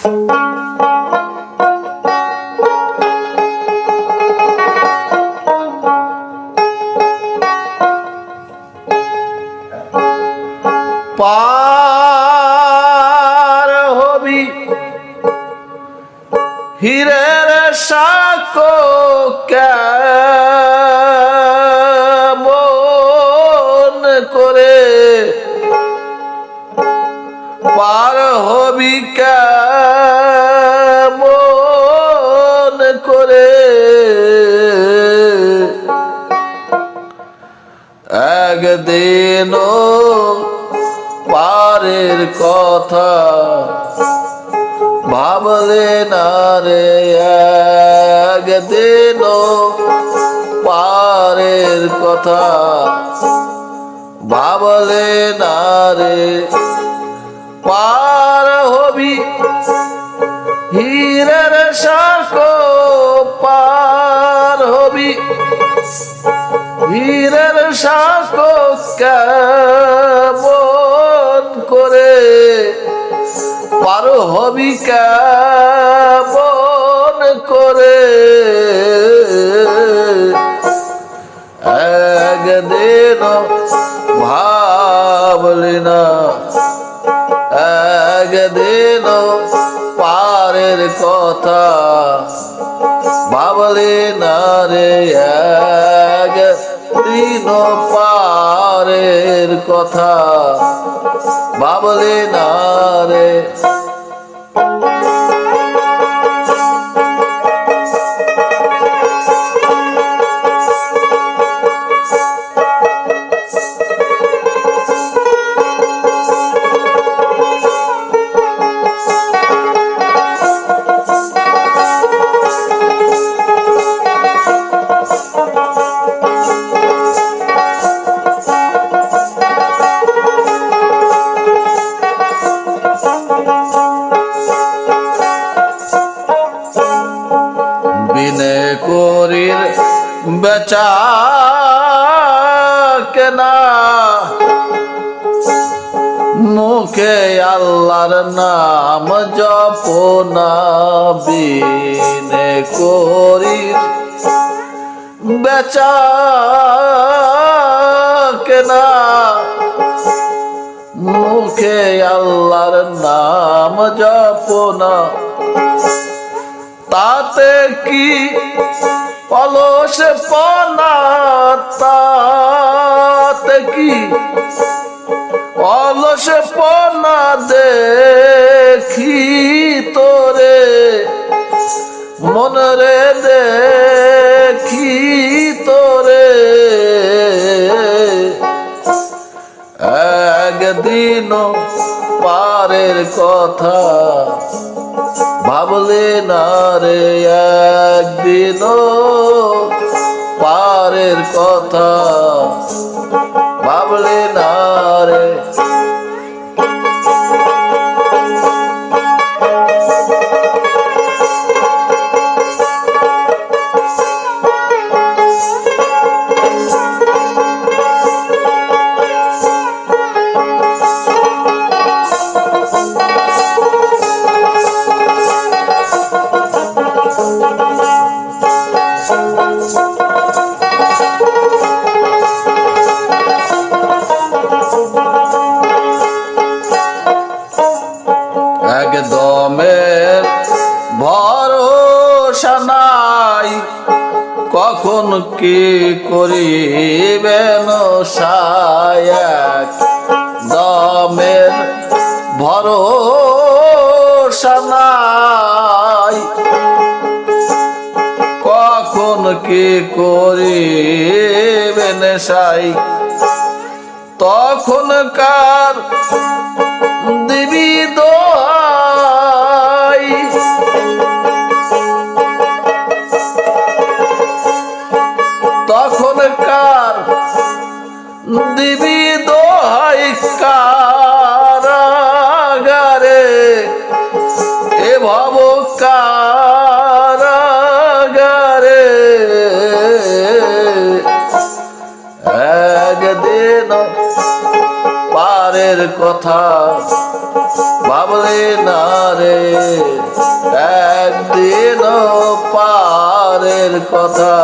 পার হবি হীরের সাকো কেমন করে? পার হবি কেমন পারের কথা ভাবলে না রে একদিন পারের কথা ভাবলে না রে। পার হবি হীরের সাকো পার হবি হীরের সাকো পার হবি কেমন করে? একদিন ভাবলি না, একদিন পারের কথা ভাবলি না রে এক দিন পারের কথা ভাবলি না রে বেচা কেনা মুখে আল্লাহর নাম জপনা বিনে করির বেচা, কেনা মুখে আল্লাহর নাম জপনা, তাতে কি অলস পনা তাতে কি? অলস পনা দেখি তোরে মনরে দেখি তোরে। একদিন পারের কথা ভাবলে না রে একদিন পারের কথা কি করিবেন সায়াক দমের ভরসা নাই। কখন কি করিবেন সাই তখনকার দিবি দোহাই তখনকার দিবি দোহাই কারাগারে, এ ভব কারাগারে। একদিন পারের কথা ভাবলে না রে, একদিন পারের কথা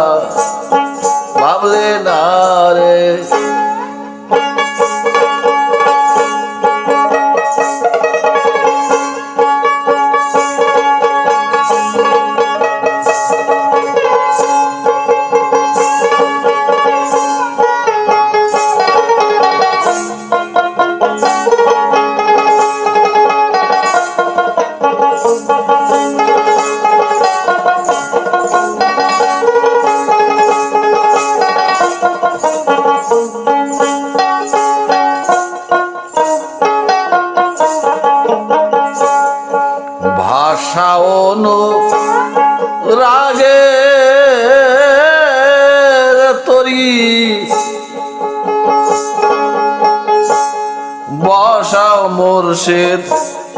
বসাও মুর্শিদ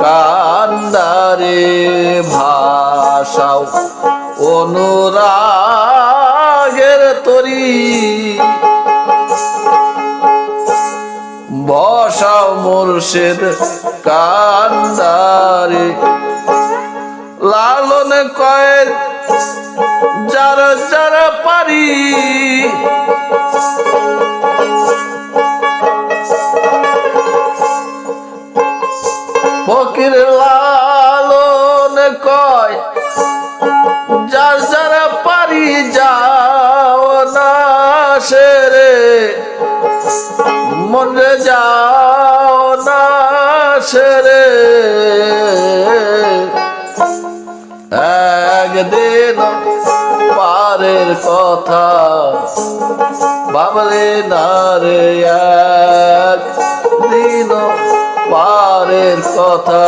কান্দারে ভাষাও অনুরাগের তরি। বসাও মুর্শিদ কান্দারে লালন কয়েক যারা যারা পারি। কথা। বাবলে না রে একদিন পারের কথা।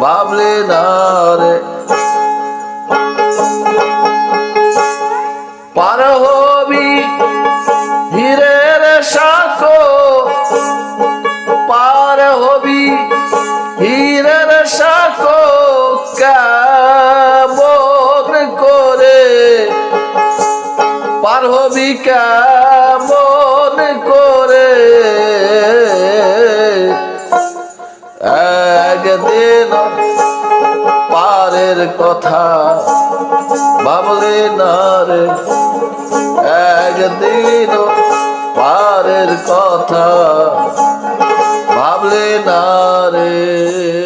ভাবলে না রে হবি কেমন করে। একদিন পারের কথা ভাবলে না রে। একদিন পারের কথা ভাবলে না রে।